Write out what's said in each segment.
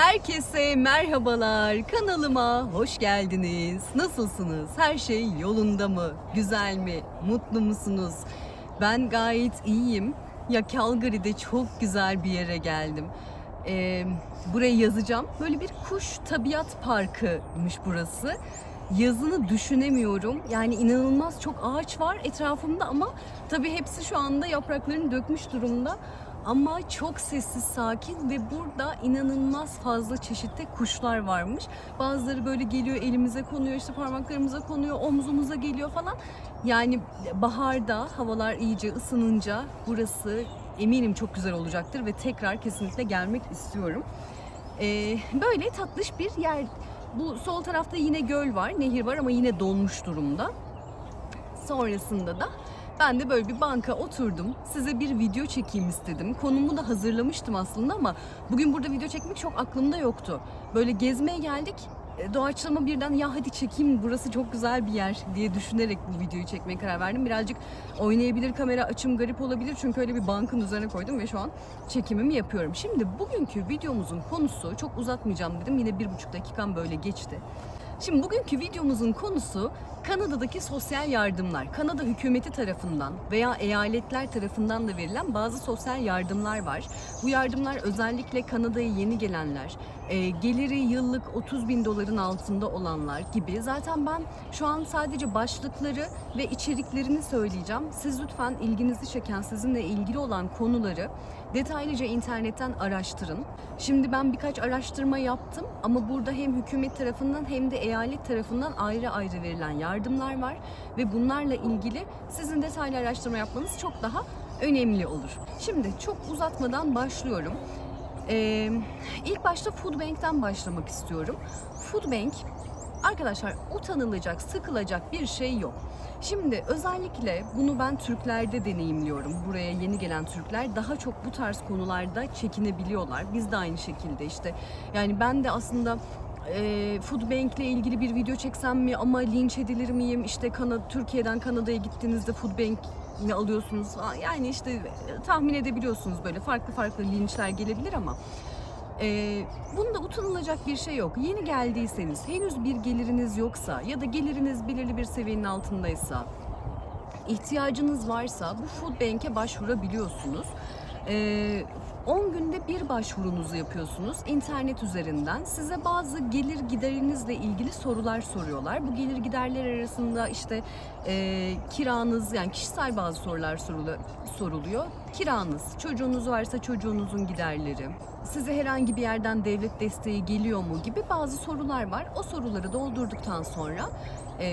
Herkese merhabalar. Kanalıma hoş geldiniz. Nasılsınız? Her şey yolunda mı? Güzel mi? Mutlu musunuz? Ben gayet iyiyim. Ya Calgary'de çok güzel bir yere geldim. Ee, buraya yazacağım. Böyle bir kuş tabiat parkıymış burası. Yazını düşünemiyorum. Yani inanılmaz çok ağaç var etrafımda ama tabii hepsi şu anda yapraklarını dökmüş durumda. Ama çok sessiz, sakin ve burada inanılmaz fazla çeşitli kuşlar varmış. Bazıları böyle geliyor elimize konuyor, işte parmaklarımıza konuyor, omzumuza geliyor falan. Yani baharda havalar iyice ısınınca burası eminim çok güzel olacaktır ve tekrar kesinlikle gelmek istiyorum. Ee, böyle tatlış bir yer. Bu sol tarafta yine göl var, nehir var ama yine donmuş durumda. Sonrasında da ben de böyle bir banka oturdum. Size bir video çekeyim istedim. Konumu da hazırlamıştım aslında ama bugün burada video çekmek çok aklımda yoktu. Böyle gezmeye geldik. E, Doğaçlama birden ya hadi çekeyim burası çok güzel bir yer diye düşünerek bu videoyu çekmeye karar verdim. Birazcık oynayabilir kamera açım garip olabilir çünkü öyle bir bankın üzerine koydum ve şu an çekimimi yapıyorum. Şimdi bugünkü videomuzun konusu çok uzatmayacağım dedim. Yine bir buçuk dakikam böyle geçti. Şimdi bugünkü videomuzun konusu Kanada'daki sosyal yardımlar. Kanada hükümeti tarafından veya eyaletler tarafından da verilen bazı sosyal yardımlar var. Bu yardımlar özellikle Kanada'ya yeni gelenler, e, geliri yıllık 30 bin doların altında olanlar gibi. Zaten ben şu an sadece başlıkları ve içeriklerini söyleyeceğim. Siz lütfen ilginizi çeken, sizinle ilgili olan konuları detaylıca internetten araştırın. Şimdi ben birkaç araştırma yaptım ama burada hem hükümet tarafından hem de eyalet tarafından ayrı ayrı verilen yardımlar var ve bunlarla ilgili sizin detaylı araştırma yapmanız çok daha önemli olur. Şimdi çok uzatmadan başlıyorum. Ee, ilk başta Food Bank'ten başlamak istiyorum. Food Bank Arkadaşlar utanılacak, sıkılacak bir şey yok. Şimdi özellikle bunu ben Türklerde deneyimliyorum. Buraya yeni gelen Türkler daha çok bu tarz konularda çekinebiliyorlar. Biz de aynı şekilde işte. Yani ben de aslında e, Food Bank ile ilgili bir video çeksem mi ama linç edilir miyim? İşte Kanada, Türkiye'den Kanada'ya gittiğinizde Food Bank ne alıyorsunuz? Yani işte e, tahmin edebiliyorsunuz böyle farklı farklı linçler gelebilir ama ee, bunda utanılacak bir şey yok. Yeni geldiyseniz, henüz bir geliriniz yoksa ya da geliriniz belirli bir seviyenin altındaysa, ihtiyacınız varsa bu Food Bank'e başvurabiliyorsunuz. Ee, 10 günde bir başvurunuzu yapıyorsunuz internet üzerinden. Size bazı gelir giderinizle ilgili sorular soruyorlar. Bu gelir giderler arasında işte e, kiranız yani kişisel bazı sorular sorulu- soruluyor. Kiranız, çocuğunuz varsa çocuğunuzun giderleri, size herhangi bir yerden devlet desteği geliyor mu gibi bazı sorular var. O soruları doldurduktan sonra e,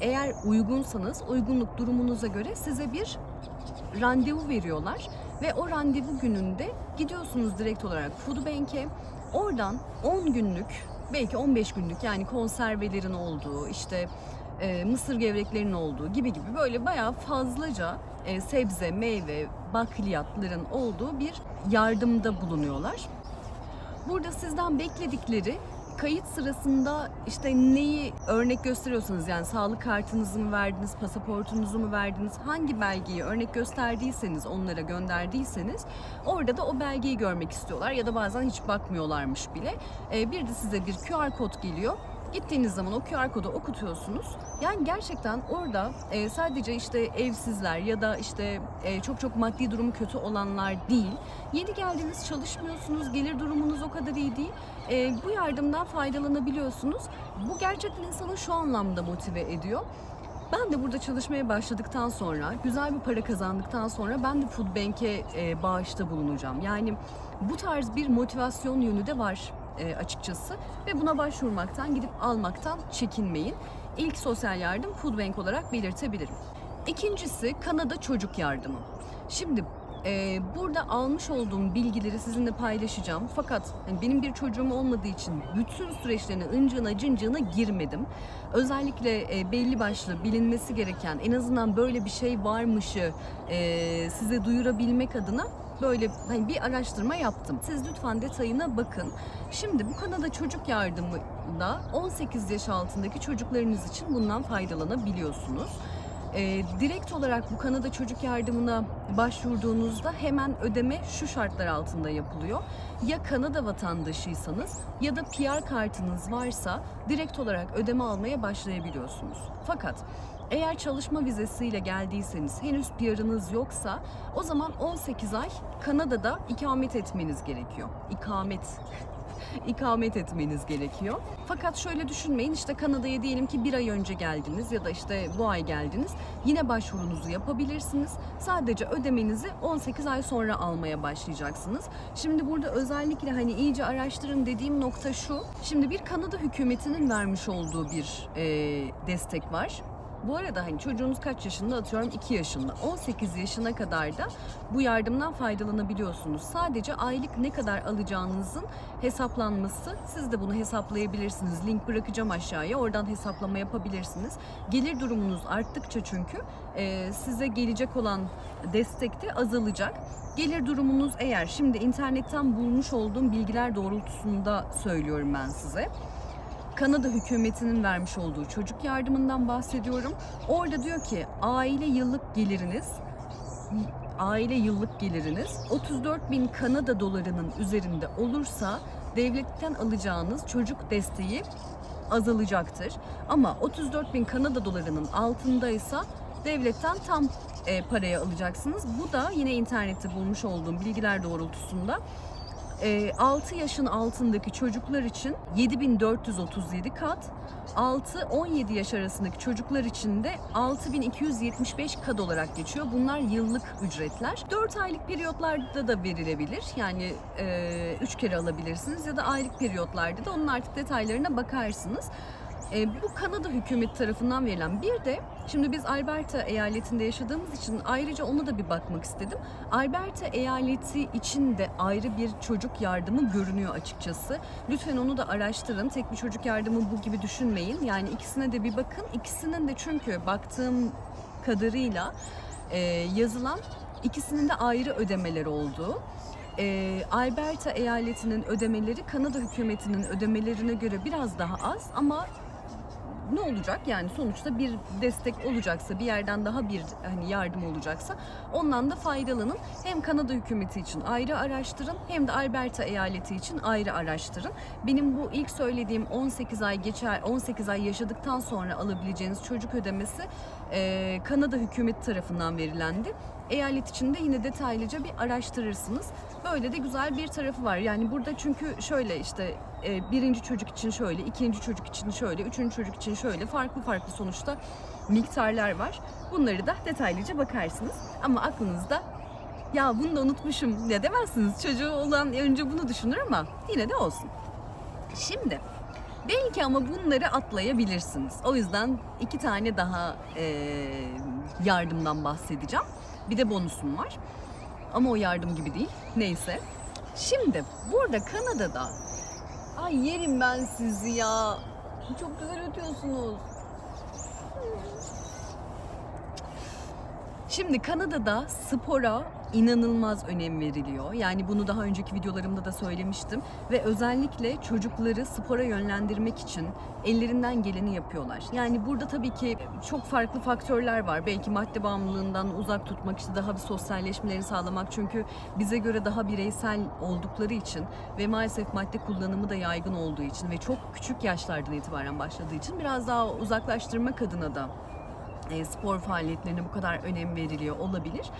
eğer uygunsanız uygunluk durumunuza göre size bir randevu veriyorlar ve o randevu gününde gidiyorsunuz direkt olarak Food Bank'e. Oradan 10 günlük belki 15 günlük yani konservelerin olduğu işte e, mısır gevreklerinin olduğu gibi gibi böyle bayağı fazlaca e, sebze, meyve, bakliyatların olduğu bir yardımda bulunuyorlar. Burada sizden bekledikleri kayıt sırasında işte neyi örnek gösteriyorsanız yani sağlık kartınızı mı verdiniz, pasaportunuzu mu verdiniz, hangi belgeyi örnek gösterdiyseniz, onlara gönderdiyseniz orada da o belgeyi görmek istiyorlar ya da bazen hiç bakmıyorlarmış bile. Ee, bir de size bir QR kod geliyor. Gittiğiniz zaman o QR kodu okutuyorsunuz. Yani gerçekten orada e, sadece işte evsizler ya da işte e, çok çok maddi durumu kötü olanlar değil. Yeni geldiniz çalışmıyorsunuz, gelir durumunuz o kadar iyi değil. E, bu yardımdan faydalanabiliyorsunuz. Bu gerçekten insanı şu anlamda motive ediyor. Ben de burada çalışmaya başladıktan sonra, güzel bir para kazandıktan sonra ben de Food Bank'e e, bağışta bulunacağım. Yani bu tarz bir motivasyon yönü de var e, açıkçası ve buna başvurmaktan, gidip almaktan çekinmeyin. İlk sosyal yardım Food Bank olarak belirtebilirim. İkincisi Kanada Çocuk Yardımı. Şimdi e, burada almış olduğum bilgileri sizinle paylaşacağım. Fakat hani benim bir çocuğum olmadığı için bütün süreçlerine ıncığına cıncığına girmedim. Özellikle e, belli başlı bilinmesi gereken en azından böyle bir şey varmışı size duyurabilmek adına böyle hani bir araştırma yaptım. Siz lütfen detayına bakın. Şimdi bu Kanada Çocuk Yardımı'nda 18 yaş altındaki çocuklarınız için bundan faydalanabiliyorsunuz. Ee, direkt olarak bu Kanada Çocuk Yardımı'na başvurduğunuzda hemen ödeme şu şartlar altında yapılıyor. Ya Kanada vatandaşıysanız ya da PR kartınız varsa direkt olarak ödeme almaya başlayabiliyorsunuz. Fakat eğer çalışma vizesiyle geldiyseniz henüz PR'ınız yoksa o zaman 18 ay Kanada'da ikamet etmeniz gerekiyor. İkamet ikamet etmeniz gerekiyor. Fakat şöyle düşünmeyin işte Kanada'ya diyelim ki bir ay önce geldiniz ya da işte bu ay geldiniz. Yine başvurunuzu yapabilirsiniz. Sadece ödemenizi 18 ay sonra almaya başlayacaksınız. Şimdi burada özellikle hani iyice araştırın dediğim nokta şu. Şimdi bir Kanada hükümetinin vermiş olduğu bir e, destek var. Bu arada hani çocuğunuz kaç yaşında atıyorum 2 yaşında 18 yaşına kadar da bu yardımdan faydalanabiliyorsunuz. Sadece aylık ne kadar alacağınızın hesaplanması siz de bunu hesaplayabilirsiniz. Link bırakacağım aşağıya oradan hesaplama yapabilirsiniz. Gelir durumunuz arttıkça çünkü e, size gelecek olan destek de azalacak. Gelir durumunuz eğer şimdi internetten bulmuş olduğum bilgiler doğrultusunda söylüyorum ben size. Kanada hükümetinin vermiş olduğu çocuk yardımından bahsediyorum. Orada diyor ki aile yıllık geliriniz aile yıllık geliriniz 34 bin Kanada dolarının üzerinde olursa devletten alacağınız çocuk desteği azalacaktır. Ama 34 bin Kanada dolarının altındaysa devletten tam e, paraya alacaksınız. Bu da yine internette bulmuş olduğum bilgiler doğrultusunda 6 yaşın altındaki çocuklar için 7437 kat, 6-17 yaş arasındaki çocuklar için de 6275 kad olarak geçiyor. Bunlar yıllık ücretler. 4 aylık periyotlarda da verilebilir. Yani 3 kere alabilirsiniz ya da aylık periyotlarda da onun artık detaylarına bakarsınız. E, bu Kanada hükümeti tarafından verilen bir de şimdi biz Alberta eyaletinde yaşadığımız için ayrıca ona da bir bakmak istedim. Alberta eyaleti için de ayrı bir çocuk yardımı görünüyor açıkçası. Lütfen onu da araştırın. Tek bir çocuk yardımı bu gibi düşünmeyin. Yani ikisine de bir bakın. İkisinin de çünkü baktığım kadarıyla e, yazılan ikisinin de ayrı ödemeler olduğu. E, Alberta eyaletinin ödemeleri Kanada hükümetinin ödemelerine göre biraz daha az ama ne olacak yani sonuçta bir destek olacaksa bir yerden daha bir hani yardım olacaksa ondan da faydalanın. Hem Kanada hükümeti için ayrı araştırın hem de Alberta eyaleti için ayrı araştırın. Benim bu ilk söylediğim 18 ay geçer 18 ay yaşadıktan sonra alabileceğiniz çocuk ödemesi e, Kanada hükümeti tarafından verilendi. Eyalet içinde yine detaylıca bir araştırırsınız. Böyle de güzel bir tarafı var. Yani burada çünkü şöyle işte e, birinci çocuk için şöyle, ikinci çocuk için şöyle, üçüncü çocuk için şöyle farklı farklı sonuçta miktarlar var. Bunları da detaylıca bakarsınız. Ama aklınızda ya bunu da unutmuşum ya demezsiniz. Çocuğu olan önce bunu düşünür ama yine de olsun. Şimdi belki ama bunları atlayabilirsiniz. O yüzden iki tane daha e, yardımdan bahsedeceğim. Bir de bonusum var. Ama o yardım gibi değil. Neyse. Şimdi burada Kanada'da Ay yerim ben sizi ya. Çok güzel ötüyorsunuz. Şimdi Kanada'da spora inanılmaz önem veriliyor. Yani bunu daha önceki videolarımda da söylemiştim ve özellikle çocukları spora yönlendirmek için ellerinden geleni yapıyorlar. Yani burada tabii ki çok farklı faktörler var. Belki madde bağımlılığından uzak tutmak işte daha bir sosyalleşmelerini sağlamak çünkü bize göre daha bireysel oldukları için ve maalesef madde kullanımı da yaygın olduğu için ve çok küçük yaşlardan itibaren başladığı için biraz daha uzaklaştırmak adına da e, spor faaliyetlerine bu kadar önem veriliyor olabilir.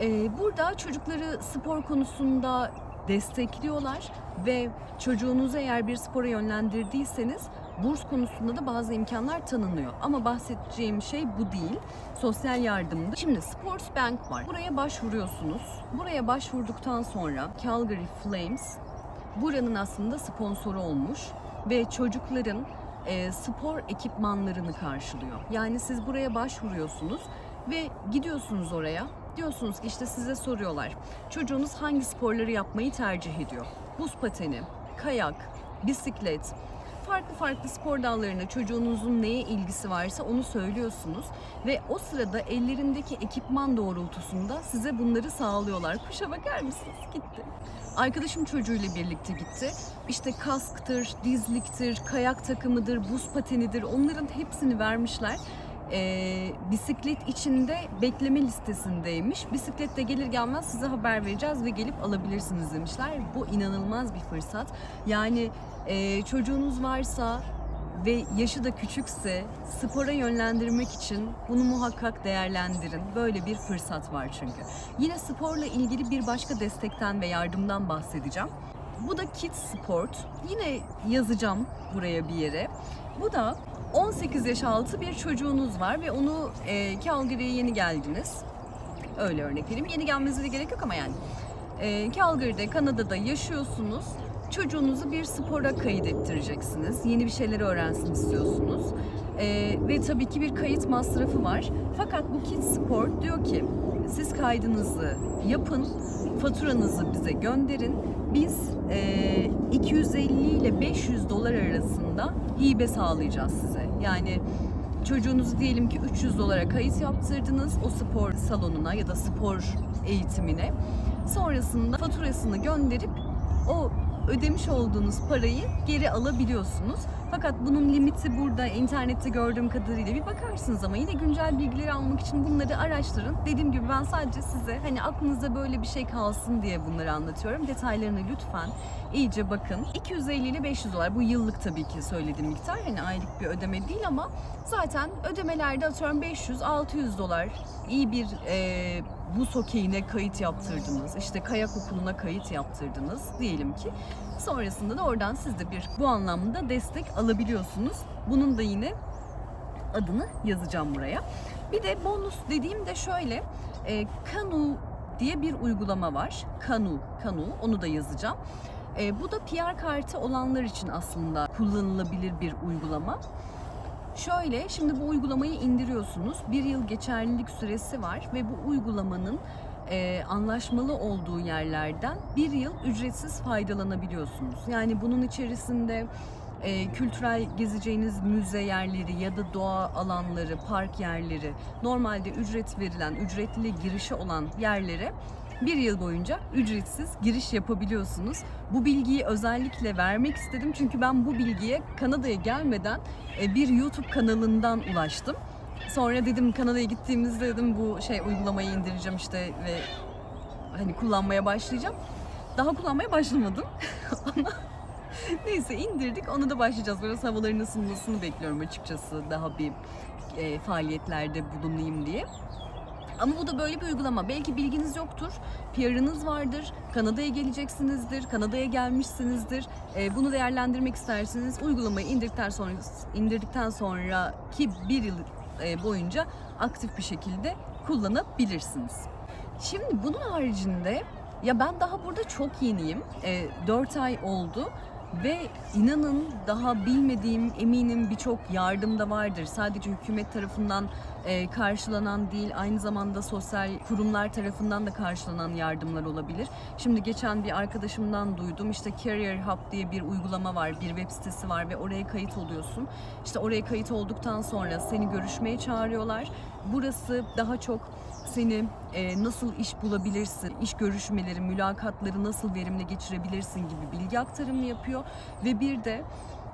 E, burada çocukları spor konusunda destekliyorlar ve çocuğunuzu eğer bir spora yönlendirdiyseniz burs konusunda da bazı imkanlar tanınıyor. Ama bahsedeceğim şey bu değil. Sosyal yardımda. Şimdi Sports Bank var. Buraya başvuruyorsunuz. Buraya başvurduktan sonra Calgary Flames buranın aslında sponsoru olmuş ve çocukların e, spor ekipmanlarını karşılıyor. Yani siz buraya başvuruyorsunuz ve gidiyorsunuz oraya. Diyorsunuz ki işte size soruyorlar. Çocuğunuz hangi sporları yapmayı tercih ediyor? Buz pateni, kayak, bisiklet, farklı farklı spor dallarına çocuğunuzun neye ilgisi varsa onu söylüyorsunuz ve o sırada ellerindeki ekipman doğrultusunda size bunları sağlıyorlar. Kuşa bakar mısınız? Gitti. Arkadaşım çocuğuyla birlikte gitti. İşte kasktır, dizliktir, kayak takımıdır, buz patenidir onların hepsini vermişler. E, bisiklet içinde bekleme listesindeymiş. Bisikletle gelir gelmez size haber vereceğiz ve gelip alabilirsiniz demişler. Bu inanılmaz bir fırsat. Yani e, çocuğunuz varsa ve yaşı da küçükse spora yönlendirmek için bunu muhakkak değerlendirin. Böyle bir fırsat var çünkü. Yine sporla ilgili bir başka destekten ve yardımdan bahsedeceğim. Bu da Kids Sport. Yine yazacağım buraya bir yere. Bu da 18 yaş altı bir çocuğunuz var ve onu e, Calgary'ye yeni geldiniz. Öyle örnek vereyim. Yeni gelmenize de gerek yok ama yani. E, Calgary'de, Kanada'da yaşıyorsunuz. Çocuğunuzu bir spora kaydettireceksiniz. Yeni bir şeyler öğrensin istiyorsunuz. E, ve tabii ki bir kayıt masrafı var. Fakat bu Kids Sport diyor ki siz kaydınızı yapın, faturanızı bize gönderin. Biz e, 250 ile 500 dolar arasında hibe sağlayacağız size. Yani çocuğunuzu diyelim ki 300 dolara kayıt yaptırdınız o spor salonuna ya da spor eğitimine. Sonrasında faturasını gönderip o ödemiş olduğunuz parayı geri alabiliyorsunuz. Fakat bunun limiti burada internette gördüğüm kadarıyla bir bakarsınız ama yine güncel bilgileri almak için bunları araştırın. Dediğim gibi ben sadece size hani aklınızda böyle bir şey kalsın diye bunları anlatıyorum. Detaylarını lütfen iyice bakın. 250 ile 500 dolar bu yıllık tabii ki söylediğim miktar. Hani aylık bir ödeme değil ama zaten ödemelerde atıyorum 500-600 dolar iyi bir e, buz hokeyine kayıt yaptırdınız. işte kayak okuluna kayıt yaptırdınız diyelim ki. Sonrasında da oradan siz de bir bu anlamda destek alabiliyorsunuz. Bunun da yine adını yazacağım buraya. Bir de bonus dediğim de şöyle. E, Kanu diye bir uygulama var. Kanu, Kanu onu da yazacağım. E, bu da PR kartı olanlar için aslında kullanılabilir bir uygulama. Şöyle, şimdi bu uygulamayı indiriyorsunuz. Bir yıl geçerlilik süresi var ve bu uygulamanın e, anlaşmalı olduğu yerlerden bir yıl ücretsiz faydalanabiliyorsunuz. Yani bunun içerisinde e, kültürel gezeceğiniz müze yerleri ya da doğa alanları, park yerleri, normalde ücret verilen, ücretli girişi olan yerlere bir yıl boyunca ücretsiz giriş yapabiliyorsunuz. Bu bilgiyi özellikle vermek istedim çünkü ben bu bilgiye Kanada'ya gelmeden e, bir YouTube kanalından ulaştım. Sonra dedim Kanada'ya gittiğimizde dedim bu şey uygulamayı indireceğim işte ve hani kullanmaya başlayacağım. Daha kullanmaya başlamadım ama neyse indirdik onu da başlayacağız. Biraz havaların ısınmasını bekliyorum açıkçası daha bir e, faaliyetlerde bulunayım diye. Ama bu da böyle bir uygulama. Belki bilginiz yoktur, PR'ınız vardır, Kanada'ya geleceksinizdir, Kanada'ya gelmişsinizdir. Ee, bunu değerlendirmek isterseniz uygulamayı indirdikten sonra indirdikten sonraki bir yıl e, boyunca aktif bir şekilde kullanabilirsiniz. Şimdi bunun haricinde ya ben daha burada çok yeniyim. E, 4 ay oldu ve inanın daha bilmediğim eminim birçok yardım da vardır. Sadece hükümet tarafından e, karşılanan değil aynı zamanda sosyal kurumlar tarafından da karşılanan yardımlar olabilir. Şimdi geçen bir arkadaşımdan duydum işte Career Hub diye bir uygulama var, bir web sitesi var ve oraya kayıt oluyorsun. İşte oraya kayıt olduktan sonra seni görüşmeye çağırıyorlar. Burası daha çok seni e, nasıl iş bulabilirsin, iş görüşmeleri, mülakatları nasıl verimli geçirebilirsin gibi bilgi aktarımı yapıyor. Ve bir de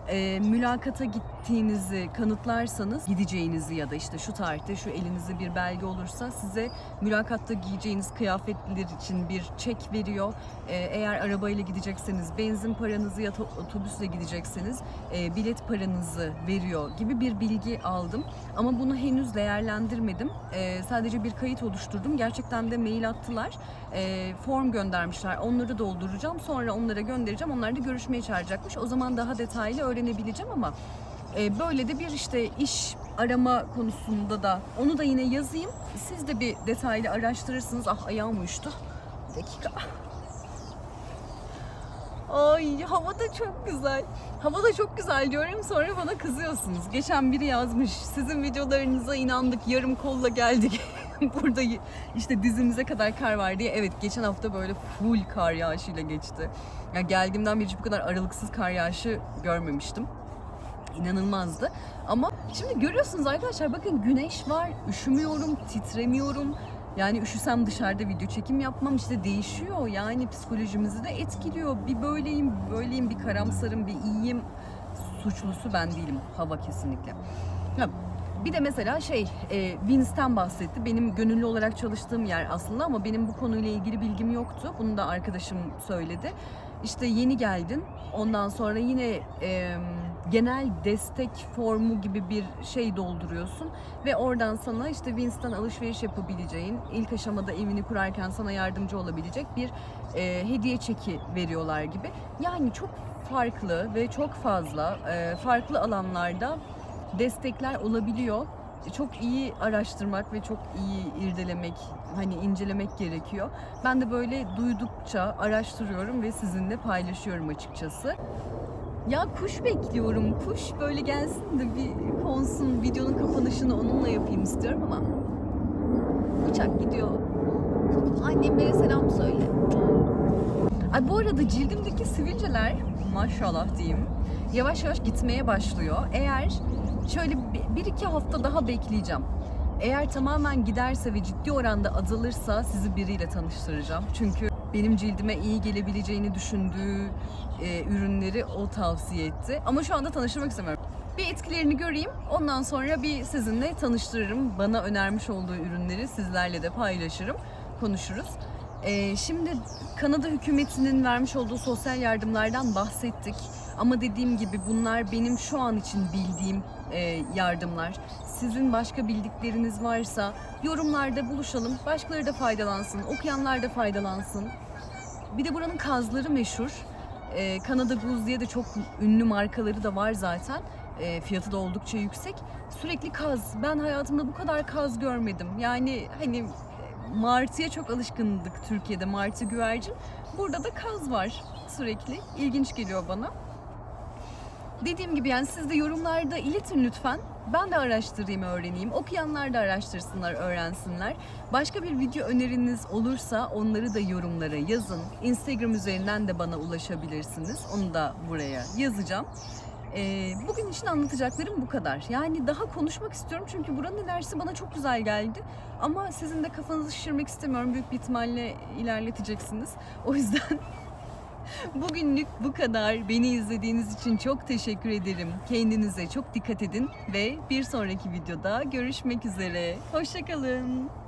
e, mülakata gittiğinizi kanıtlarsanız gideceğinizi ya da işte şu tarihte şu elinizde bir belge olursa size mülakatta giyeceğiniz kıyafetler için bir çek veriyor. E, eğer arabayla gidecekseniz benzin paranızı ya da otobüsle gidecekseniz e, bilet paranızı veriyor gibi bir bilgi aldım. Ama bunu henüz değerlendirmedim. E, sadece bir kayıt oluşturdum. Gerçekten de mail attılar. E, form göndermişler. Onları dolduracağım. Sonra onlara göndereceğim. Onlar da görüşmeye çağıracakmış. O zaman daha detaylı öğrenebileceğim ama e, böyle de bir işte iş arama konusunda da onu da yine yazayım. Siz de bir detaylı araştırırsınız. Ah ayağım uyuştu. Bir dakika. Ay hava da çok güzel. Hava da çok güzel diyorum sonra bana kızıyorsunuz. Geçen biri yazmış sizin videolarınıza inandık yarım kolla geldik. Burada işte dizimize kadar kar var diye. Evet geçen hafta böyle full kar yağışıyla geçti. Yani geldiğimden beri hiç bu kadar aralıksız kar yağışı görmemiştim. İnanılmazdı. Ama şimdi görüyorsunuz arkadaşlar bakın güneş var. Üşümüyorum, titremiyorum. Yani üşüsem dışarıda video çekim yapmam işte değişiyor. Yani psikolojimizi de etkiliyor. Bir böyleyim, böyleyim, bir karamsarım, bir iyiyim. Suçlusu ben değilim. Hava kesinlikle. Ya, bir de mesela şey, e, Vince'ten bahsetti. Benim gönüllü olarak çalıştığım yer aslında ama benim bu konuyla ilgili bilgim yoktu. Bunu da arkadaşım söyledi. İşte yeni geldin. Ondan sonra yine e, genel destek formu gibi bir şey dolduruyorsun ve oradan sana işte Vince'den alışveriş yapabileceğin, ilk aşamada evini kurarken sana yardımcı olabilecek bir e, hediye çeki veriyorlar gibi. Yani çok farklı ve çok fazla e, farklı alanlarda destekler olabiliyor. Çok iyi araştırmak ve çok iyi irdelemek, hani incelemek gerekiyor. Ben de böyle duydukça araştırıyorum ve sizinle paylaşıyorum açıkçası. Ya kuş bekliyorum. Kuş böyle gelsin de bir konsun. Videonun kapanışını onunla yapayım istiyorum ama uçak gidiyor. Anneme selam söyle. Ay bu arada cildimdeki sivilceler maşallah diyeyim yavaş yavaş gitmeye başlıyor. Eğer şöyle bir, iki hafta daha bekleyeceğim. Eğer tamamen giderse ve ciddi oranda azalırsa sizi biriyle tanıştıracağım. Çünkü benim cildime iyi gelebileceğini düşündüğü e, ürünleri o tavsiye etti. Ama şu anda tanıştırmak istemiyorum. Bir etkilerini göreyim. Ondan sonra bir sizinle tanıştırırım. Bana önermiş olduğu ürünleri sizlerle de paylaşırım. Konuşuruz. Ee, şimdi Kanada hükümetinin vermiş olduğu sosyal yardımlardan bahsettik. Ama dediğim gibi bunlar benim şu an için bildiğim e, yardımlar. Sizin başka bildikleriniz varsa yorumlarda buluşalım. Başkaları da faydalansın, okuyanlar da faydalansın. Bir de buranın kazları meşhur. Ee, Kanada Goose diye de çok ünlü markaları da var zaten. Ee, fiyatı da oldukça yüksek. Sürekli kaz. Ben hayatımda bu kadar kaz görmedim. Yani hani e, martıya çok alışkındık Türkiye'de martı güvercin. Burada da kaz var sürekli. İlginç geliyor bana. Dediğim gibi yani siz de yorumlarda iletin lütfen. Ben de araştırayım, öğreneyim. Okuyanlar da araştırsınlar, öğrensinler. Başka bir video öneriniz olursa onları da yorumlara yazın. Instagram üzerinden de bana ulaşabilirsiniz. Onu da buraya yazacağım. Ee, bugün için anlatacaklarım bu kadar. Yani daha konuşmak istiyorum çünkü buranın enerjisi bana çok güzel geldi. Ama sizin de kafanızı şişirmek istemiyorum. Büyük bir ihtimalle ilerleteceksiniz. O yüzden Bugünlük bu kadar. Beni izlediğiniz için çok teşekkür ederim. Kendinize çok dikkat edin ve bir sonraki videoda görüşmek üzere. Hoşçakalın.